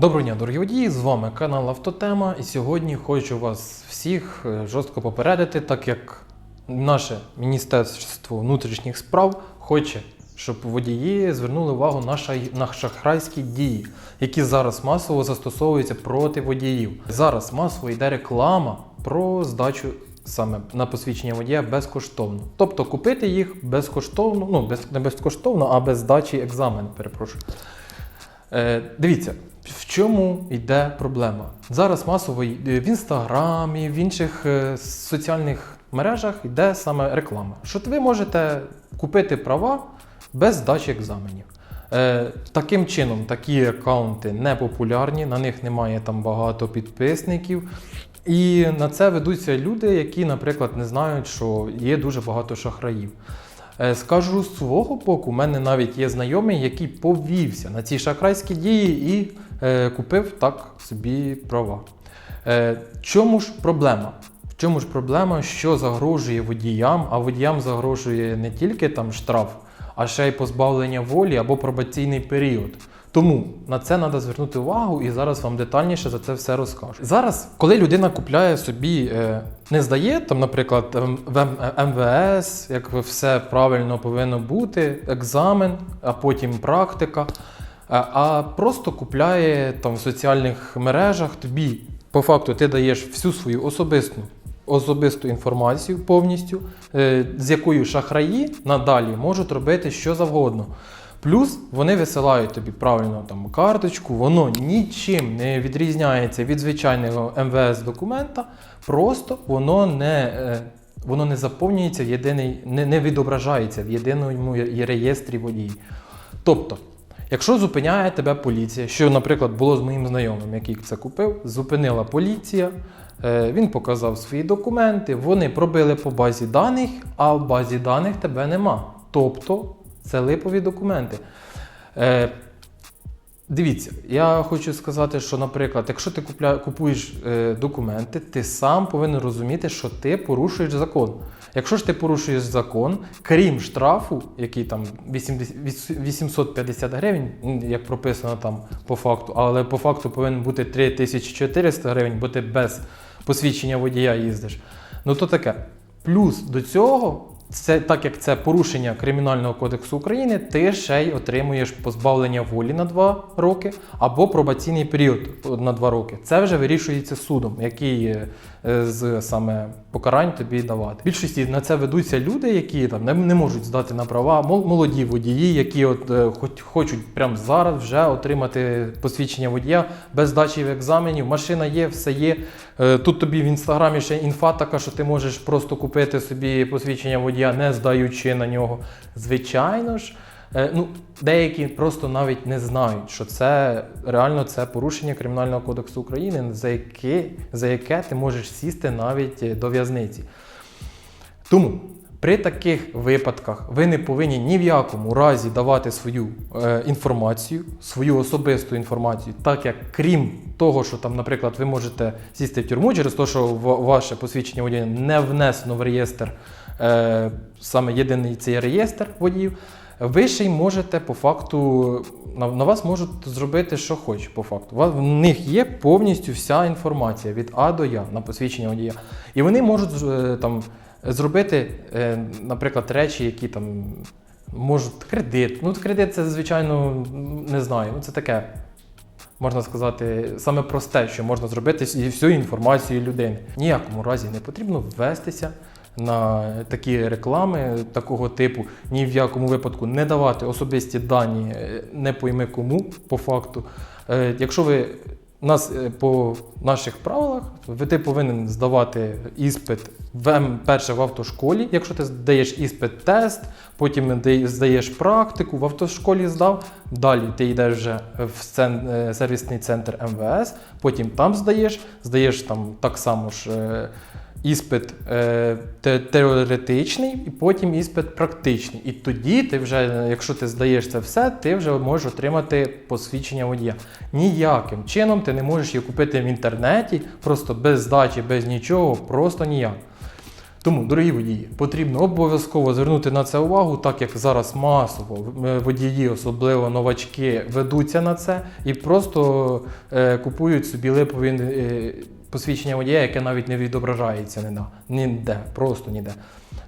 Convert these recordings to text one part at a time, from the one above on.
Доброго дня, дорогі водії! З вами канал Автотема. І сьогодні хочу вас всіх е, жорстко попередити, так як наше Міністерство внутрішніх справ хоче, щоб водії звернули увагу на, шай- на шахрайські дії, які зараз масово застосовуються проти водіїв. Зараз масово йде реклама про здачу саме на посвідчення водія безкоштовно. Тобто купити їх безкоштовно, ну без, не безкоштовно, а без здачі екзамену, перепрошую. Е, дивіться, в чому йде проблема? Зараз масово в інстаграмі, в інших е, соціальних мережах йде саме реклама. Що ви можете купити права без здачі екзаменів. Е, таким чином, такі аккаунти не популярні, на них немає там багато підписників. І на це ведуться люди, які, наприклад, не знають, що є дуже багато шахраїв. Е, Скажу з свого боку, у мене навіть є знайомий, який повівся на ці шахрайські дії і е, купив так собі права. Е, чому ж проблема? В чому ж проблема, що загрожує водіям, а водіям загрожує не тільки там штраф, а ще й позбавлення волі або пробаційний період. Тому на це треба звернути увагу і зараз вам детальніше за це все розкажу. Зараз, коли людина купляє собі, е, не здає, там, наприклад, ем, в МВС, як все правильно повинно бути, екзамен, а потім практика, а- а просто купляє там в соціальних мережах тобі, по факту, ти даєш всю свою особисту особисту інформацію повністю, е, з якою шахраї надалі можуть робити що завгодно. Плюс вони висилають тобі правильно там карточку, воно нічим не відрізняється від звичайного МВС документа, просто воно не, е, воно не заповнюється єдиний, не, не відображається в єдиному реєстрі водій. Тобто, Якщо зупиняє тебе поліція, що, наприклад, було з моїм знайомим, який це купив, зупинила поліція, е, він показав свої документи, вони пробили по базі даних, а в базі даних тебе нема. Тобто це липові документи. Е, Дивіться, я хочу сказати, що, наприклад, якщо ти купля, купуєш е, документи, ти сам повинен розуміти, що ти порушуєш закон. Якщо ж ти порушуєш закон, крім штрафу, який там 80 850 гривень, як прописано там по факту, але по факту повинен бути 3400 гривень, бо ти без посвідчення водія їздиш. Ну то таке. Плюс до цього, це, так як це порушення Кримінального кодексу України, ти ще й отримуєш позбавлення волі на 2 роки або пробаційний період на 2 роки. Це вже вирішується судом, який е, з саме покарань тобі давати. Більшості на це ведуться люди, які там не, не можуть здати на права, молоді водії, які от е, хоч, хочуть прямо зараз вже отримати посвідчення водія без здачі екзаменів. Машина є, все є. Е, Тут тобі в інстаграмі ще інфа така, що ти можеш просто купити собі посвідчення водія, не здаючи на нього. Звичайно ж. Е, Ну, деякі просто навіть не знають, що це реально це порушення Кримінального кодексу України, за яке, за яке ти можеш сісти навіть е, до в'язниці. Тому при таких випадках ви не повинні ні в якому разі давати свою е, інформацію, свою особисту інформацію, так як крім того, що там, наприклад, ви можете сісти в тюрму через те, що ваше посвідчення водія не внесено в реєстр, саме єдиний цей реєстр водіїв. Ви ще й можете по факту на, на вас можуть зробити, що хочуть по факту. В них є повністю вся інформація від А до Я на посвідчення водія. І вони можуть е, там зробити, е, наприклад, речі, які там можуть кредит. Ну, кредит це, звичайно, не знаю. Ну, це таке, можна сказати, саме просте, що можна зробити і всю інформацію людини. Ніякому разі не потрібно ввестися на такі реклами такого типу, ні в якому випадку не давати особисті дані е, не пойми кому по факту. Е, Якщо ви нас е, по наших правилах, ви ти повинен здавати іспит в перше в автошколі. Якщо ти здаєш іспит тест, потім здаєш практику, в автошколі здав. Далі ти йдеш вже в сервісний центр МВС, потім там здаєш, здаєш там так само ж. Іспит е, теоретичний, і потім іспит практичний. І тоді ти вже, якщо ти здаєш це все, ти вже можеш отримати посвідчення водія. Ніяким чином ти не можеш її купити в інтернеті, просто без здачі, без нічого, просто ніяк. Тому, дорогі водії, потрібно обов'язково звернути на це увагу, так як зараз масово е, водії, особливо новачки, ведуться на це і просто е, купують собі липові е, посвідчення водія, яке навіть не відображається ніде, просто ніде.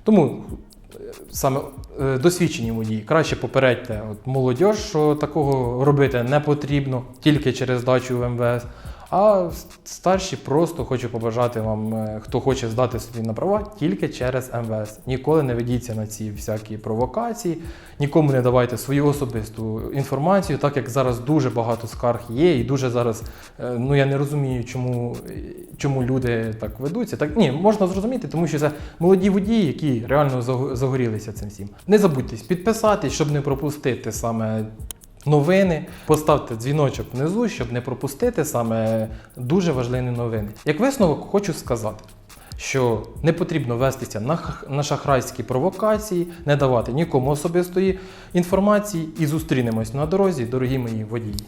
Тому е, саме е, досвідчені водії, краще попередьте от, молодь, що такого робити не потрібно тільки через здачу в МВС. А старші просто хочу побажати вам, е, хто хоче здати собі на права, тільки через МВС. Ніколи не ведіться на ці всякі провокації, нікому не давайте свою особисту інформацію, так як зараз дуже багато скарг є, і дуже зараз, е, ну я не розумію, чому, е, чому люди так ведуться. Так ні, можна зрозуміти, тому що це молоді водії, які реально загорілися цим всім. Не забудьтесь підписатись, щоб не пропустити саме новини. Поставте дзвіночок внизу, щоб не пропустити саме дуже важливі новини. Як висновок, хочу сказати. Що не потрібно вестися на, на шахрайські провокації, не давати нікому особистої інформації і зустрінемось на дорозі, дорогі мої водії.